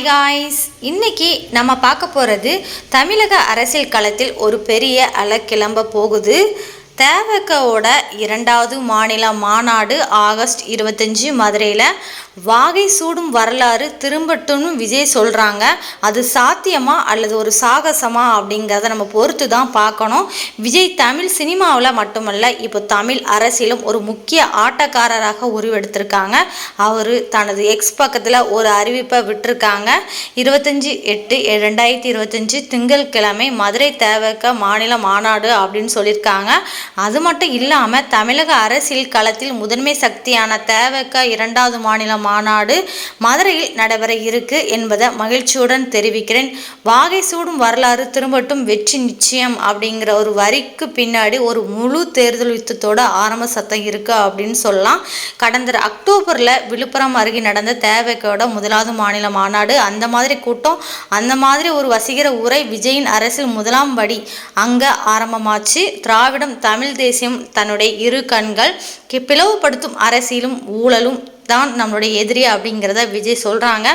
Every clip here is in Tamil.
ஹாய் காய்ஸ் இன்னைக்கு நம்ம பார்க்க போகிறது தமிழக அரசியல் களத்தில் ஒரு பெரிய அலை கிளம்ப போகுது. தேவகோட இரண்டாவது மாநில மாநாடு ஆகஸ்ட் இருபத்தஞ்சி மதுரையில் வாகை சூடும் வரலாறு திரும்பட்டும்னு விஜய் சொல்கிறாங்க அது சாத்தியமா அல்லது ஒரு சாகசமா அப்படிங்கிறத நம்ம பொறுத்து தான் பார்க்கணும். விஜய் தமிழ் சினிமாவில் மட்டுமல்ல இப்போ தமிழ் அரசியலும் ஒரு முக்கிய ஆட்டக்காரராக உருவெடுத்திருக்காங்க. அவர் தனது எக்ஸ் பக்கத்தில் ஒரு அறிவிப்பை விட்டுருக்காங்க. இருபத்தஞ்சி எட்டு ரெண்டாயிரத்தி இருபத்தஞ்சி திங்கட்கிழமை மதுரை தேவக மாநில மாநாடு அப்படின்னு சொல்லியிருக்காங்க. அது மட்டும் இல்லாமல் தமிழக அரசியல் களத்தில் முதன்மை சக்தியான தேவக இரண்டாவது மாநில மாநாடு மதுரையில் நடைபெற இருக்கு என்பதை மகிழ்ச்சியுடன் தெரிவிக்கிறேன். வாகை சூடும் வரலாறு திரும்பட்டும் வெற்றி நிச்சயம் அப்படிங்கிற ஒரு வரிக்கு பின்னாடி ஒரு முழு தேர்தல் யுத்தத்தோட ஆரம்ப சத்தம் இருக்கு அப்படின்னு சொல்லலாம். கடந்த அக்டோபரில் விழுப்புரம் அருகே நடந்த தேவைக்கோட முதலாவது மாநில மாநாடு அந்த மாதிரி கூட்டம் அந்த மாதிரி ஒரு வசீகர உரை விஜயின் அரசில் முதலாம் படி அங்கே ஆரம்பமாச்சு. திராவிடம் தமிழ் தேசியம் தன்னுடைய இரு கண்கள் பிளவுபடுத்தும் அரசியலும் ஊழலும் தான் நம்மளுடைய எதிரி அப்படிங்கிறத விஜய் சொல்கிறாங்க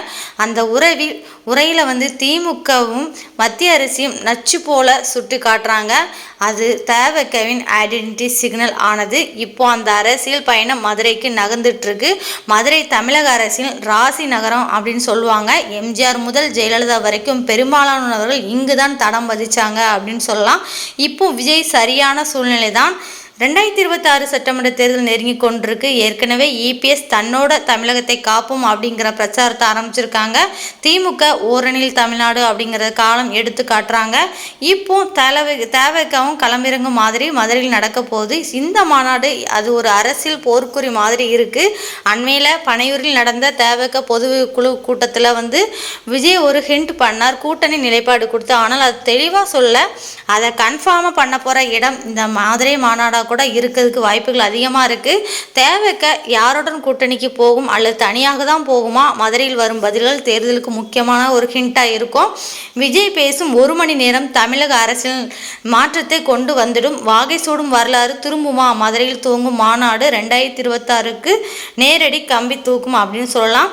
அந்த உறவி உரையில் வந்து திமுகவும் மத்திய அரசியும் நச்சு போல சுட்டு காட்டுறாங்க. அது தேவகவின் ஐடென்டிட்டி சிக்னல் ஆனது. இப்போ அந்த அரசியல் பயணம் மதுரைக்கு நகர்ந்துட்டுருக்கு. மதுரை தமிழக அரசியல் ராசி நகரம் அப்படின்னு சொல்லுவாங்க. எம்ஜிஆர் முதல் ஜெயலலிதா வரைக்கும் பெரும்பாலானவர்கள் இங்கு தான் தடம் பதிச்சாங்க அப்படின்னு சொல்லலாம். இப்போ விஜய் சரியான சூழ்நிலை தான் ரெண்டாயிரத்தி இருபத்தாறு சட்டமன்ற தேர்தல் நெருங்கி கொண்டிருக்கு. ஏற்கனவே இபிஎஸ் தன்னோட தமிழகத்தை காப்போம் அப்படிங்கிற பிரச்சாரத்தை ஆரம்பிச்சிருக்காங்க. திமுக ஓரணியில் தமிழ்நாடு அப்படிங்கிற காலம் எடுத்து காட்டுறாங்க. இப்போ தலைவை தேவைக்காவும் களமிறங்கும் மாதிரி மதுரையில் நடக்க போகுது. இந்த மாநாடு அது ஒரு அரசியல் போர்க்குறி மாதிரி இருக்கு. அண்மையில் பனையூரில் நடந்த தேவைக்க பொது குழு கூட்டத்தில் வந்து விஜய் ஒரு ஹிண்ட் பண்ணார். கூட்டணி நிலைப்பாடு கொடுத்து ஆனால் அது தெளிவாக சொல்ல அதை கன்ஃபார்மாக பண்ண போகிற இடம் இந்த மதுரை மாநாடாக கூட இருக்கிறதுக்கு வாய்ப்புகள் அதிகமாக இருக்குது தேவைக்க யாருடன் கூட்டணிக்கு போகும் அல்லது தனியாக தான் போகுமா? மதுரையில் வரும் பதில்கள் தேர்தலுக்கு முக்கியமான ஒரு ஹிண்ட்டாக இருக்கும். விஜய் பேசும் ஒரு மணி நேரம் தமிழக அரசியல் மாற்றத்தை கொண்டு வந்துடும். வாகை சூடும் வரலாறு திரும்புமா? மதுரையில் தூங்கும் மாநாடு ரெண்டாயிரத்தி இருபத்தாறுக்கு நேரடி கம்பி தூக்கும் அப்படின்னு சொல்லலாம்.